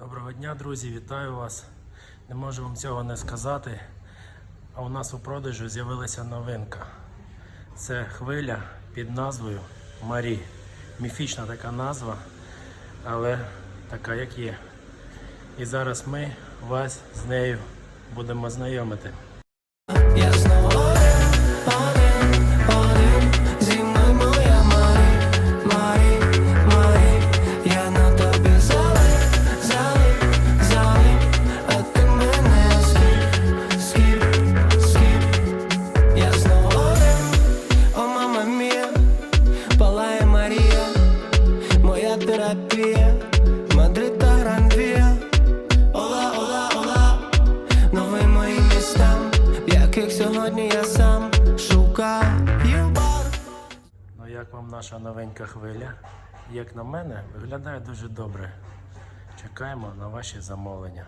Доброго дня, друзі, вітаю вас. Не можу вам цього не сказати. А у нас у продажу з'явилася новинка. Це хвиля під назвою Марі. Міфічна така назва, але така як є. І зараз ми вас з нею будемо знайомити. Я знову терапія Мадрид та Гранвія Ола, ола, ола Нові мої міста, яких сьогодні я сам шукаю бар. Ну як вам наша новенька хвиля? Як на мене, виглядає дуже добре. Чекаємо на ваші замовлення.